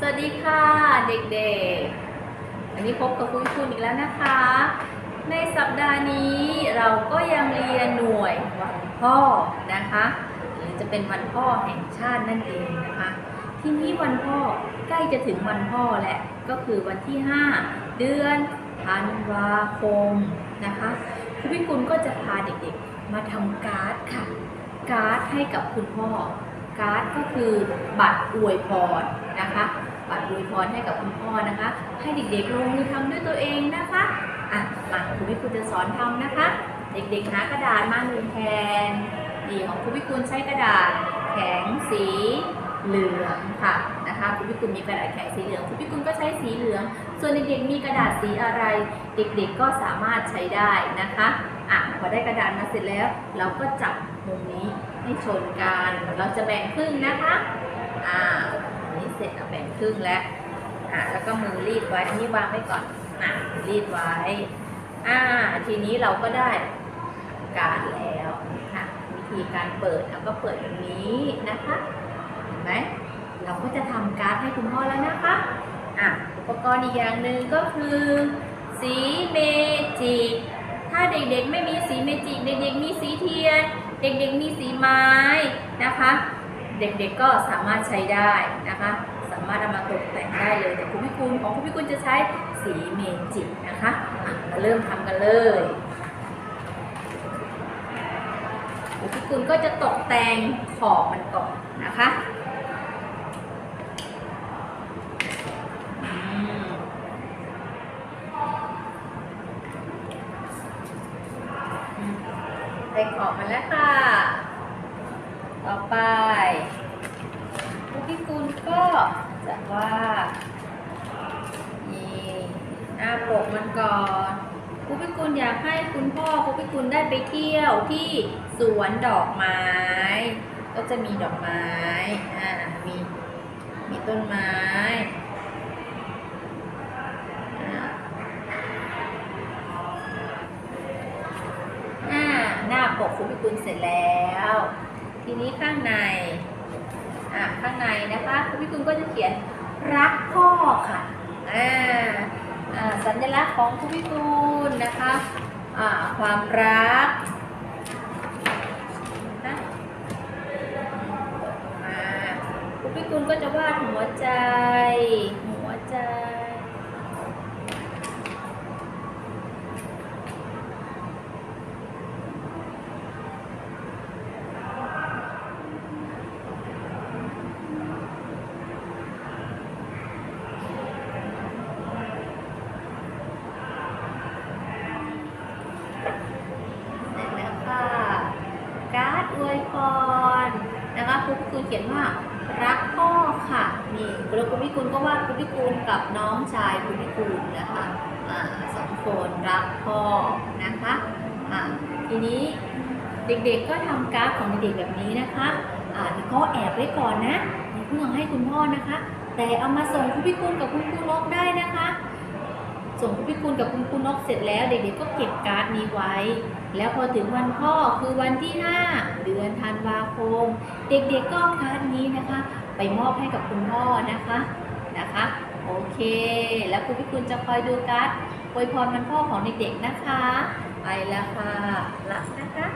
สวัสดีค่ะเด็กๆอันนี้พบกับคุณคุณอีกแล้วนะคะ ในสัปดาห์นี้เราก็ยังเรียนหน่วยวันพ่อนะคะหรือจะเป็นวันพ่อแห่งชาตินั่นเองนะคะ ที่นี้วันพ่อใกล้จะถึงวันพ่อแหละก็คือวันที่ 5 เดือนธันวาคมนะคะคุณพิกุลก็จะพาเด็กๆมาทำการ์ดค่ะ การ์ดให้กับคุณพ่อ การ์ดก็คือบัตรอวยพรนะคะ บัตรอวยพรให้กับคุณพ่อนะคะ ให้เด็กๆลงมือทำด้วยตัวเองนะคะอะมาคุณพิคุณจะสอนทำนะคะ เด็กๆหากระดาษมาหนึ่งแผ่นดีของคุณพิคุณใช้กระดาษแข็งสีเหลืองค่ะ นะคะคุณพิคุณมีกระดาษแข็งสีเหลืองคุณพิคุณก็ใช้สีเหลือง ส่วนเด็กๆมีกระดาษสีอะไร เด็กๆก็สามารถใช้ได้นะคะอะพอได้กระดาษมาเสร็จแล้ว เราก็จับมุมนี้ให้ชนกันเราจะแบ่งครึ่งนะคะอ่านี้เสร็จเราแบ่งครึ่งแล้วอะแล้วก็มือรีดไว้อันนี้วางไว้ก่อนอะรีดไว้อ่าทีนี้เราก็ได้การแล้วค่ะวิธีการเปิดเราก็เปิดแบบนี้นะคะเห็นไหม เราก็จะทำการ์ดให้คุณพ่อแล้วนะคะอะอุปกรณ์อีกอย่างหนึ่งก็คือ สีเมจิก ถ้าเด็กๆไม่มีสีเมจิก เด็กๆมีสีเทียน เด็กๆมีสีไม้นะคะ เด็กๆก็สามารถใช้ได้นะคะ สามารถเอามาตกแต่งได้เลย แต่คุณพิคุณของคุณพิคุณจะใช้สีเมจิกนะคะอะมาเริ่มทำกันเลยคุณพิคุณก็จะตกแต่งขอบมันก่อนนะคะอืมอืม ได้ขอบมันแล้วค่ะ ต่อไปคุณพิกุลก็จะว่าดนี่หน้าปกมันก่อนคุณพิกุลอยากให้คุณพ่อคุณพิกุลได้ไปเที่ยวที่สวนดอกไม้ ก็จะมีดอกไม้ อ่า มี มีต้นไม้ หน้าปกคุณพิกุลเสร็จแล้ว ทีนี้ข้างในอะข้างในนะคะคุณพิคุณก็จะเขียนรักพ่อค่ะอ่าสัญลักษณ์ของคุณพิคุณนะคะอ่าความรักนะอ่าคุณพี่คุณก็จะวาดหัวใจ หัวใจ เสร็จแล้วค่ะ การ์ดอวยพรนะคะคุณพิกุล เขียนว่ารักพ่อค่ะนี่แล้วคุณพิกุลก็วาดคุณพิกุลกับน้องชายคุณพิกุลนะคะอสองคนรักพ่อนะคะอ่าทีนี้เด็กๆก็ทำการ์ดของเด็กๆแบบนี้นะคะอ่าก็แอบไว้ก่อนนะเพิ่งเอให้คุณพ่อนะคะ แต่เอามาส่งคุณพิกุลกับคุณครูนกได้นะคะ ส่งคุณพี่คุณกับคุณครูนกเสร็จแล้ว เด็กๆก็เก็บการ์ดนี้ไว้ แล้วพอถึงวันพ่อคือวันที่ 5 เดือนธันวาคม เด็กๆก็การ์ดนี้นะคะ ไปมอบให้กับคุณพ่อนะคะนะคะโอเค แล้วคุณพี่คุณจะคอยดูการ์ดอวยพรวันพ่อของเด็กๆนะคะ ไปแล้วค่ะรักนะคะ